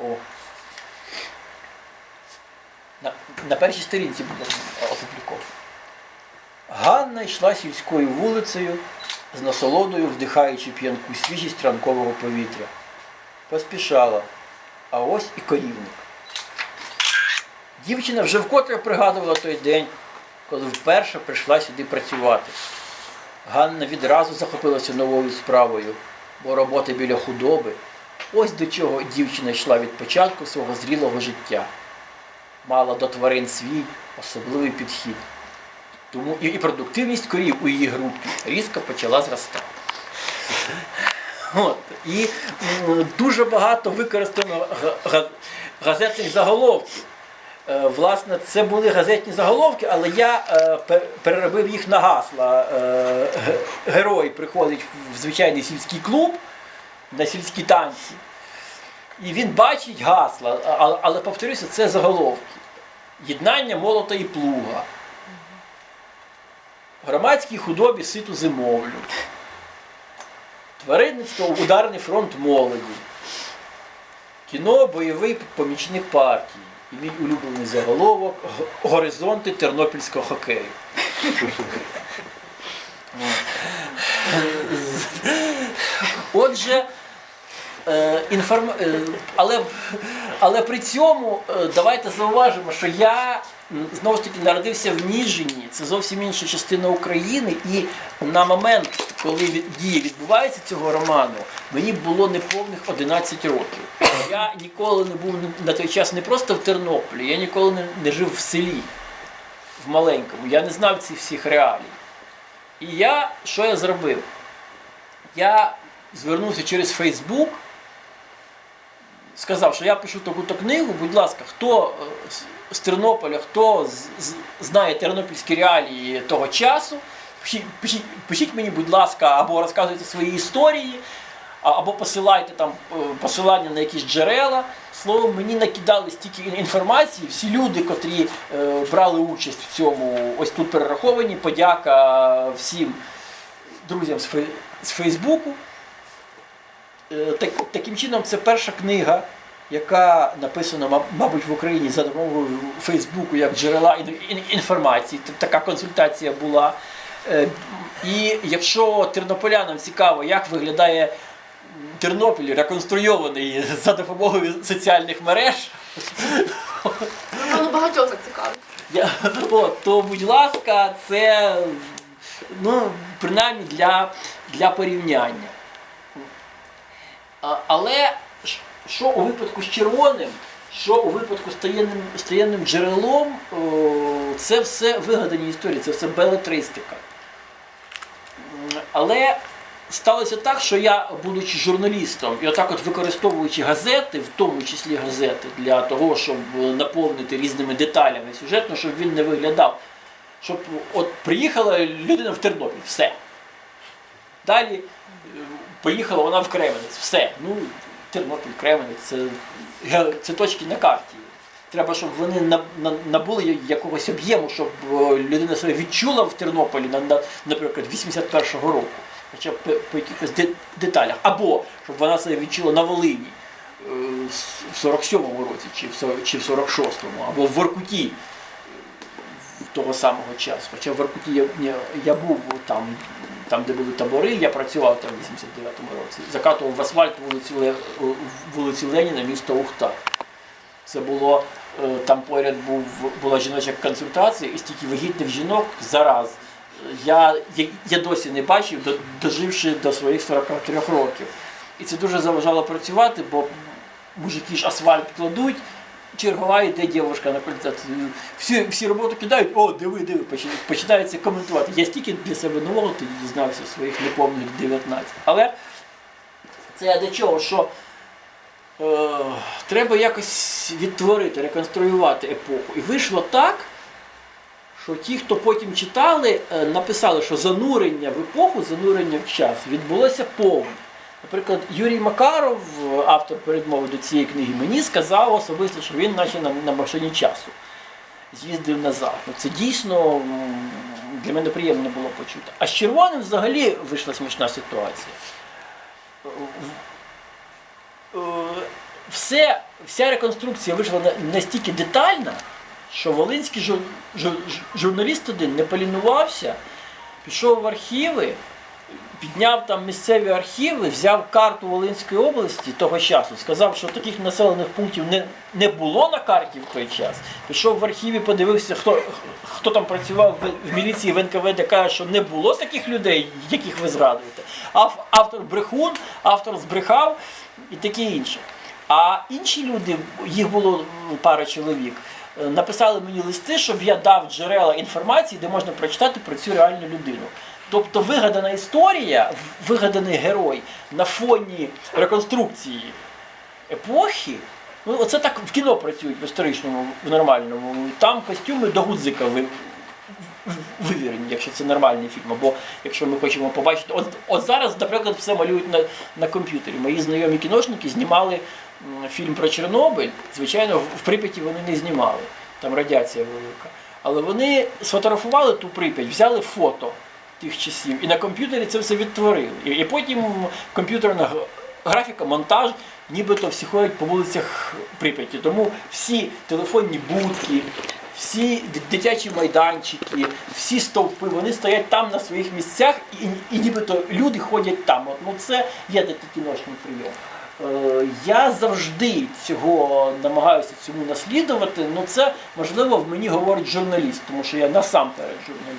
О. На, на першій сторінці буде опубліковано. Ганна йшла сільською вулицею з насолодою вдихаючи п'янку свіжість ранкового повітря. Поспішала, а ось і корівник. Дівчина вже вкотре пригадувала той день, коли вперше прийшла сюди працювати. Ганна відразу захопилася новою справою, бо робота біля худоби ось до чого дівчина йшла від початку свого зрілого життя. Мала до тварин свій особливий підхід. Тому і, продуктивність корів у її групі різко почала зростати. От. І дуже багато використано га- га- газетних заголовків. Е, Власне, це були газетні заголовки, але я е, переробив їх на гасла. Е, Герой приходить в звичайний сільський клуб на сільські танці. І він бачить гасла, але, але повторюся, це заголовки. Єднання молота і плуга. Громадській худобі ситу зимовлю. Тваринництво ударний фронт молоді. Кіно бойовий помічник партії. І мій улюблений заголовок Горизонти тернопільського хокею. Отже, інформ... е, але, але при цьому е, давайте зауважимо, що я знову ж таки народився в Ніжині, це зовсім інша частина України, і на момент, коли дії відбувається цього роману, мені було неповних 11 років. Я ніколи не був на той час не просто в Тернополі, я ніколи не, не жив в селі, в маленькому. Я не знав цих всіх реалій. І я що я зробив? Я звернувся через Фейсбук, сказав, що я пишу таку-то книгу, будь ласка, хто е, з- Тернополя, хто знає тернопільські реалії того часу, пишіть мені, будь ласка, або розказуйте свої історії, або посилайте там е, посилання на якісь джерела. Словом, мені накидали стільки інформації, всі люди, котрі е, брали участь в цьому, ось тут перераховані, подяка всім друзям з Фейсбуку. Е, Так, таким чином, це перша книга, яка написана, мабуть, в Україні за допомогою Фейсбуку як джерела ін- ін- інформації. Така консультація була. Е, І якщо тернополянам цікаво, як виглядає Тернопіль реконструйований за допомогою соціальних мереж, Воно багатьох зацікавить. я, от, то, будь ласка, це ну, принаймні для, для порівняння. Але що у випадку з червоним, що у випадку з таємним, з таємним джерелом, це все вигадані історії, це все белетристика. Але сталося так, що я, будучи журналістом, і отак от використовуючи газети, в тому числі газети, для того, щоб наповнити різними деталями сюжетно, щоб він не виглядав. Щоб от приїхала людина в Тернопіль, все. Далі поїхала вона в Кременець, все. Ну, Тернопіль, Кременець, це, це точки на карті. Треба, щоб вони на- на- набули якогось об'єму, щоб е, людина себе відчула в Тернополі, на, на, наприклад, 81-го року, хоча б по, якихось деталях. Або щоб вона себе відчула на Волині е, в 47-му році, чи в, сор- чи в 46-му, або в Воркуті е, того самого часу. Хоча в Воркуті я, я був там, там, де були табори, я працював там в 89-му році, закатував в асфальт вулицю, вулицю Леніна, місто Ухта. Це було е, там поряд був була жіноча консультація і стільки вагітних жінок зараз. Я, я, я досі не бачив, доживши до своїх 43 років. І це дуже заважало працювати, бо мужики ж асфальт кладуть, чергова йде дівчинка на консультацію. Всі, всі роботу кидають, о, диви, диви, почи- починаються коментувати. Я стільки для себе нового тоді дізнався своїх неповних 19. Але це я до чого, що е, треба якось відтворити, реконструювати епоху. І вийшло так, що ті, хто потім читали, е, написали, що занурення в епоху, занурення в час відбулося повне. Наприклад, Юрій Макаров, автор передмови до цієї книги, мені сказав особисто, що він наче на, на машині часу з'їздив назад. Ну, це дійсно для мене приємно було почути. А з червоним взагалі вийшла смішна ситуація. Е, все, вся реконструкція вийшла настільки детальна, що волинський жур, жур, журналіст один не полінувався, пішов в архіви, підняв там місцеві архіви, взяв карту Волинської області того часу, сказав, що таких населених пунктів не, не було на карті в той час. Пішов в архіві, подивився, хто, хто там працював в, в міліції в НКВД, каже, що не було таких людей, яких ви згадуєте. Ав- Автор брехун, автор збрехав і таке інше. А інші люди, їх було пара чоловік, е, написали мені листи, щоб я дав джерела інформації, де можна прочитати про цю реальну людину. Тобто вигадана історія, вигаданий герой на фоні реконструкції епохи. Ну, оце так в кіно працюють в історичному, в нормальному. Там костюми до гудзика ви, вивірені, якщо це нормальний фільм. Або якщо ми хочемо побачити. От, от зараз, наприклад, все малюють на, на комп'ютері. Мої знайомі кіношники знімали фільм про Чорнобиль. Звичайно, в, Прип'яті вони не знімали, там радіація велика. Але вони сфотографували ту Прип'ять, взяли фото тих часів і на комп'ютері це все відтворили. І, потім комп'ютерна графіка, монтаж, нібито всі ходять по вулицях Прип'яті. Тому всі телефонні будки, всі дитячі майданчики, всі стовпи, вони стоять там на своїх місцях, і, і нібито люди ходять там. От, ну це є такий кіношний прийом. Е, Я завжди цього намагаюся цьому наслідувати. Ну це можливо в мені говорить журналіст, тому що я насамперед журналіст.